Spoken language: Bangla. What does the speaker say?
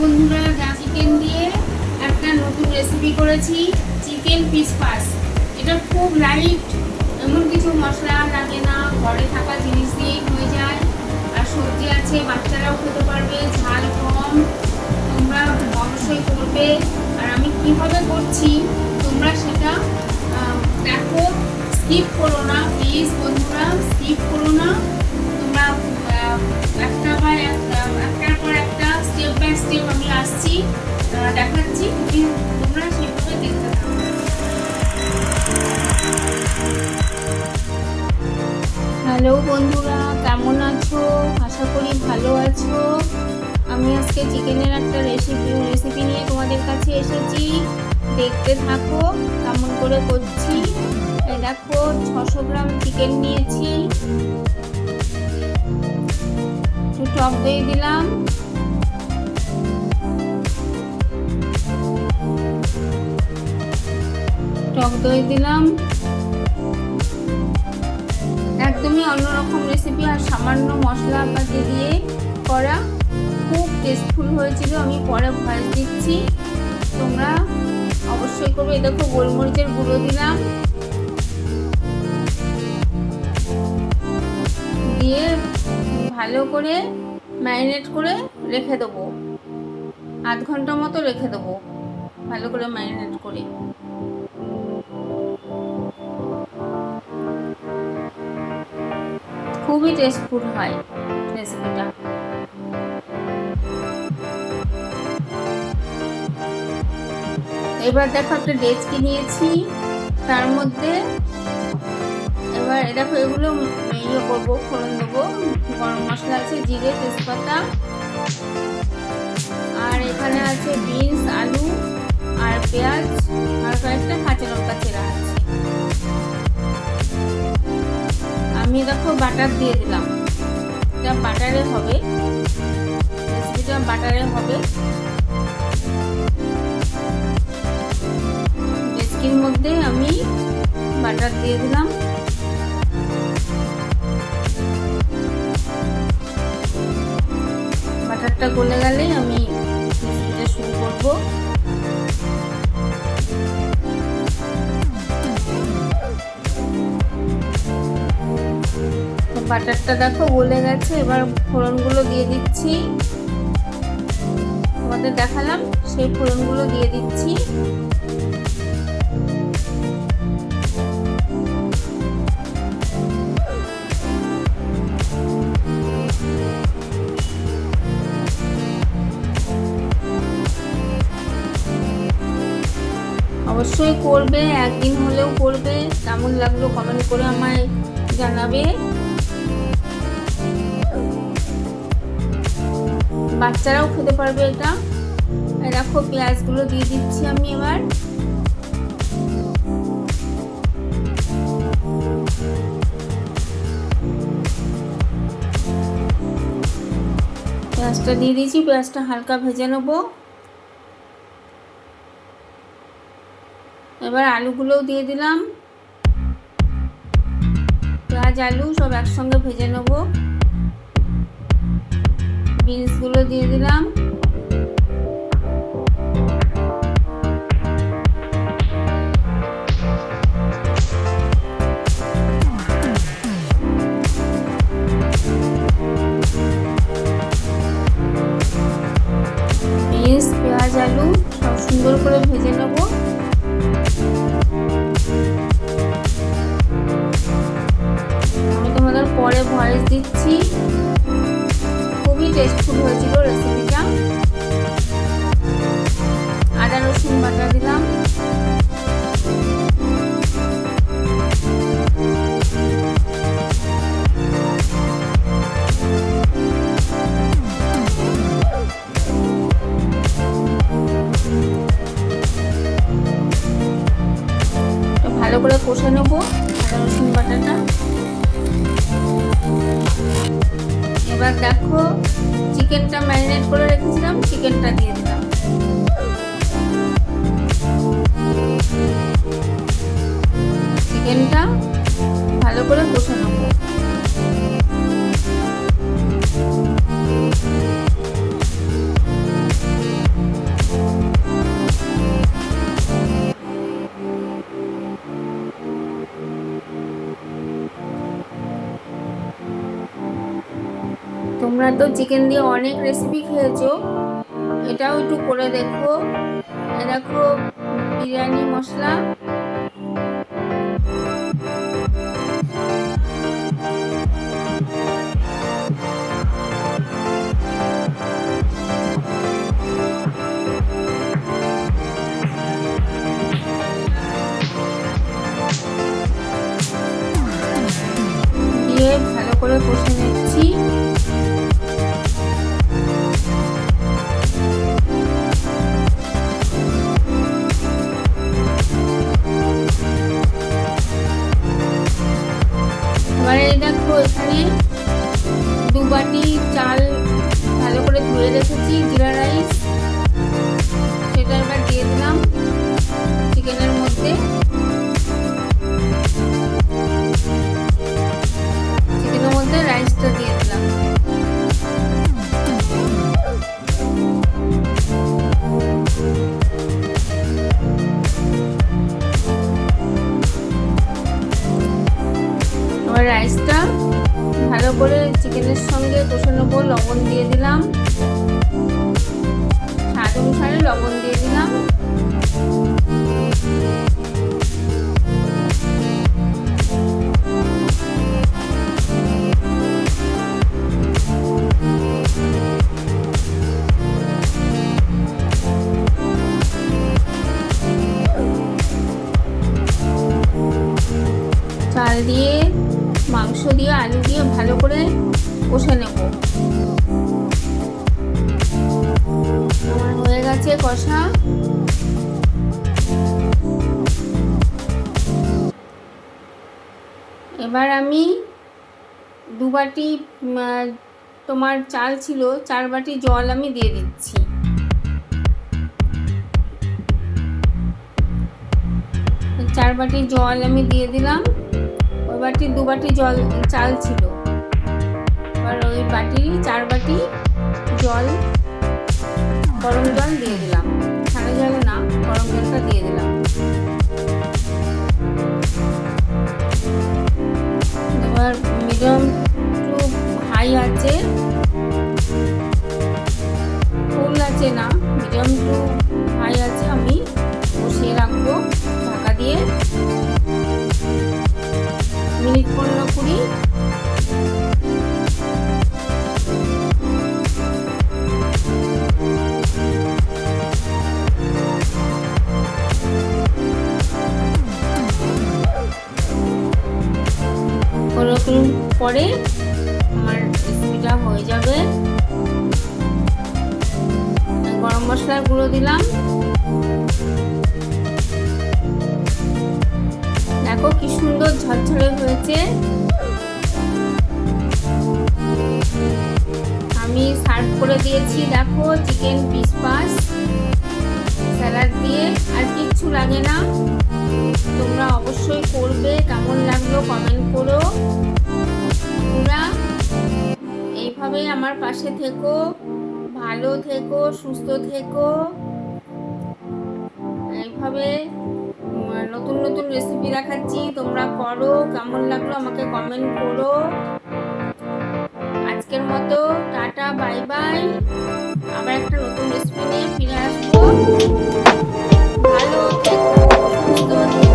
বন্ধুরা চিকেন দিয়ে একটা নতুন রেসিপি করেছি, চিকেন পিস পাস। এটা খুব লাইট এমন কিছু মশলা লাগে না, ঘরে থাকা জিনিস দিয়েই হয়ে যায়। আর সবজি আছে, বাচ্চারাও খেতে পারবে, ঝাল কম, তোমরা অবশ্যই করবে। আর আমি কীভাবে করছি, তোমরা সেটা দেখো স্কিপ করো না প্লিজ বন্ধুরা স্কিপ করো না। তোমরা একটা বা একটা স্টেপ বাই স্টেপ আমি আসছি দেখাচ্ছি তুমি- তোমরা সেভাবে দেখতে হ্যালো বন্ধুরা, কেমন আছো? আশা করি ভালো আছো। আমি আজকে চিকেনের একটা রেসিপি রেসিপি নিয়ে তোমাদের কাছে এসেছি। দেখতে থাকো কেমন করে করছি। দেখো, ছশো গ্রাম চিকেন নিয়েছি। একটু টক দই দিলাম। টক দই দিলাম। একদমই অন্যরকম রেসিপি আর সামান্য মশলা পাতি দিয়ে করা। খুব টেস্টফুল হয়েছিল, আমি পরে ভয়েস দিচ্ছি। তোমরা অবশ্যই করবে। এই দেখো গোলমরিচের গুঁড়ো দিলাম। দিয়ে ভালো করে ম্যারিনেট করে রেখে দেবো। আধ ঘণ্টা মতো রেখে দেবো। ভালো করে ম্যারিনেট করে। খুবই টেস্টফুল হয় রেসিপিটা এবার দেখো একটা ডেচকি নিয়েছি, তার মধ্যে এবার দেখো এগুলো ইয়ে করব, ফোড়ন দেবো, গরম মশলা আছে, জিরে, তেজপাতা, আর এখানে আছে পেঁয়াজ আর কয়েকটা কাঁচা লঙ্কা চেরা আমি দেখো বাটার দিয়ে দিলাম। এটা বাটারে হবে। রেসিপিটা বাটারে হবে। ডেস্কির মধ্যে আমি বাটার দিয়ে দিলাম। বাটারটা গলে গেলে বাটারটা দেখো গলে গেছে, এবার ফোড়নগুলো দিয়ে দিচ্ছি। তোমাদের দেখালাম, সেই ফোড়নগুলো দিয়ে দিচ্ছি। অবশ্যই করবে, একদিন হলেও করবে। কেমন লাগল কমেন্ট করে আমায় জানাবে। বাচ্চারাও খেতে পারবে এটা। দেখো, পেঁয়াজগুলো দিয়ে দিচ্ছি আমি এবার। পেঁয়াজটা দিয়ে দিয়েছি, পেঁয়াজটা হালকা ভেজে নেব। এবার আলুগুলোও দিয়ে দিলাম। পেঁয়াজ, আলু সব একসঙ্গে ভেজে নেব। বিনসগুলো দিয়ে দিলাম। পেঁয়াজ আলু সব সুন্দর করে ভেজে নেব। হয়েছিল রেসিপিটা। আদা রসুন বাটা দিলাম। ভালো করে কষে নেব আদা রসুন বাটাটা। এবার দেখো চিকেনটা ম্যারিনেট করে রেখেছিলাম চিকেনটা দিয়ে দিলাম। চিকেনটা ভালো করে কষে নেব তো চিকেন দিয়ে অনেক রেসিপি খেয়েছো। এটাও একটু করে দেখো। দেখো বিরিয়ানি মশলা। চিকেনের সঙ্গে কষে নেব, লবণ দিয়ে দিলাম। স্বাদ অনুসারে লবণ দিয়ে দিলাম। চাল দিয়ে, মাংস দিয়ে, আলু দিয়ে ভালো করে কষে নেব। হয়ে গেছে কষা। এবার আমি দু বাটি তোমার চাল ছিল, চার বাটি জল আমি দিয়ে দিচ্ছি। চার বাটি জল আমি দিয়ে দিলাম। ওই বাটি দু বাটি জল, চাল ছিল। এবার ওই বাটি, চার বাটি জল, গরম জল দিয়ে দিলাম। ঠান্ডা জল না, গরম জলটা দিয়ে দিলাম। এবার মিডিয়াম টু হাই আছে। ফুল আছে না মিডিয়াম টু পরে আমার রেসিপিটা হয়ে যাবে। গরম মশলার গুঁড়ো দিলাম। দেখো কি সুন্দর ঝরঝরে হয়েছে। আমি সার্ভ করে দিয়েছি, দেখো চিকেন পিস পাস। স্যালাড দিয়ে আর কিচ্ছু লাগে না। আমার পাশে থেকো, ভালো থেকো, সুস্থ থেকো। এইভাবে নতুন নতুন রেসিপি দেখাচ্ছি, তোমরা করো, কেমন লাগল আমাকে কমেন্ট করো। আজকের মতো, টাটা বাই বাই আবার একটা নতুন রেসিপি নিয়ে ফিরে আসব। ভালো থেকো, সুস্থ থেকো।